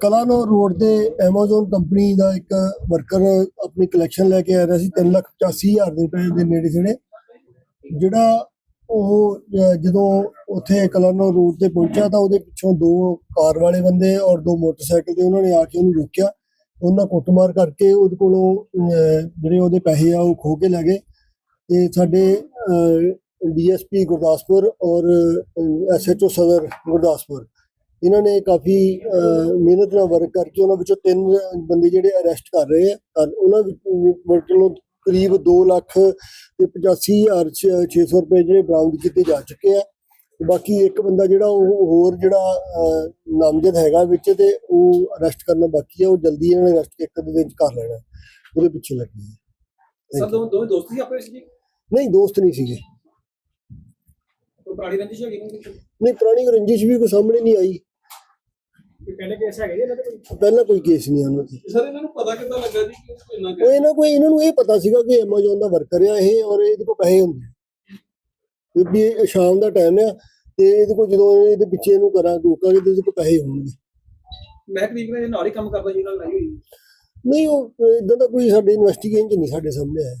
Kalanaur road ਤੇ Amazon company ਦਾ ਇੱਕ ਵਰਕਰ ਆਪਣੀ ਕਲੈਕਸ਼ਨ ਲੈ ਕੇ ਆ ਰਿਹਾ ਸੀ 385000 ਦੇ ਰੁਪਏ ਦੇ ਨੇੜੇ ਜਿਹੜੇ ਜਿਹੜਾ ਉਹ ਜਦੋਂ ਉੱਥੇ ਕਲਾਨੌਰ ਰੋਡ ਤੇ ਪਹੁੰਚਿਆ ਤਾਂ ਉਹਦੇ ਪਿੱਛੋਂ ਦੋ ਕਾਰ ਵਾਲੇ ਬੰਦੇ ਔਰ ਦੋ ਮੋਟਰਸਾਈਕਲ ਤੇ ਉਹਨਾਂ ਨੇ ਆ ਕੇ ਉਹਨੂੰ ਰੋਕਿਆ। ਉਹਨਾਂ ਕੁੱਟਮਾਰ ਕਰਕੇ ਉਹਦੇ ਕੋਲੋਂ ਜਿਹੜੇ ਉਹਦੇ ਪੈਸੇ ਆ ਉਹ ਖੋ ਕੇ ਲੈ ਗਏ। ਤੇ ਸਾਡੇ ਡੀਐਸਪੀ ਗੁਰਦਾਸਪੁਰ ਔਰ ਐਸਐਚਓ ਸਦਰ ਗੁਰਦਾਸਪੁਰ ਇਹਨਾਂ ਨੇ ਕਾਫੀ ਮਿਹਨਤ ਨਾਲ ਵਰਕ ਕਰਕੇ ਉਹਨਾਂ ਵਿੱਚੋਂ ਤਿੰਨ ਬੰਦੇ ਜਿਹੜੇ ਅਰੈਸਟ ਕਰ ਰਹੇ ਆ। ਉਹਨਾਂ ਵਿੱਚੋਂ ਕਰੀਬ 2 ਲੱਖ ਤੇ 85000 600 ਰੁਪਏ ਜਿਹੜੇ ਬਰਾਮਦ ਕੀਤੇ ਜਾ ਚੁੱਕੇ ਆ। ਬਾਕੀ ਇੱਕ ਬੰਦਾ ਜਿਹੜਾ ਉਹ ਹੋਰ ਜਿਹੜਾ ਨਾਮਜ਼ਦ ਹੈਗਾ ਵਿੱਚ ਤੇ ਉਹ ਅਰੈਸਟ ਕਰਨਾ ਬਾਕੀ ਆ। ਉਹ ਜਲਦੀ ਇਹਨਾਂ ਨੇ ਅਰੈਸਟ ਇੱਕ ਅੱਧੇ ਦਿਨ ਚ ਕਰ ਲੈਣਾ। ਉਹਦੇ ਪਿੱਛੇ ਲੱਗੀ ਹੈ ਸਰ ਦੋ ਦੋਵੇਂ ਦੋਸਤ ਸੀ ਵਿੱਚ ਜੀ? ਨਹੀਂ ਦੋਸਤ ਨਹੀਂ ਸੀਗੇ। ਪੁਰਾਣੀ ਰੰਜਿਸ਼ ਹੈਗੀ? ਨਹੀਂ ਨਹੀਂ ਪੁਰਾਣੀ ਰੰਜਿਸ਼ ਵੀ ਕੋਈ ਸਾਹਮਣੇ ਨਹੀਂ ਆਈ। ਕਿ ਪਹਿਲੇ ਕੇਸ ਹੈਗੇ ਜੀ ਇਹਨਾਂ ਦੇ ਕੋਈ? ਪਹਿਲਾਂ ਕੋਈ ਕੇਸ ਨਹੀਂ ਉਹਨਾਂ ਤੇ ਸਰ ਇਹਨਾਂ ਨੂੰ ਪਤਾ ਕਿੱਦਾਂ ਲੱਗਾ ਜੀ ਕਿ ਇਸ ਇੰਨਾ ਉਹ ਇਹਨਾਂ ਕੋਈ ਇਹਨਾਂ ਨੂੰ ਇਹ ਪਤਾ ਸੀਗਾ ਕਿ Amazon ਦਾ ਵਰਕਰ ਆ ਇਹ ਔਰ ਇਹਦੇ ਕੋਲ ਪੈਸੇ ਹੁੰਦੇ। ਵੀ ਇਹ ਸ਼ਾਮ ਦਾ ਟਾਈਮ ਆ ਤੇ ਇਹਦੇ ਕੋਲ ਜਦੋਂ ਇਹਦੇ ਪਿੱਛੇ ਇਹਨੂੰ ਕਰਾਂ ਰੋਕਾਂਗੇ ਤੇ ਇਹਦੇ ਕੋਲ ਪੈਸੇ ਹੋਣਗੇ। ਮੈਂ ਕਰੀਬ ਨੇ ਨਾਲ ਹੀ ਕੰਮ ਕਰਦਾ ਜੀ ਨਾਲ ਲਾਈ ਹੋਈ ਨਹੀਂ ਉਹ ਇਦਾਂ ਦਾ ਕੋਈ ਸਾਡੇ ਇਨਵੈਸਟੀਗੇਸ਼ਨ ਚ ਨਹੀਂ ਸਾਡੇ ਸਾਹਮਣੇ ਆਇਆ।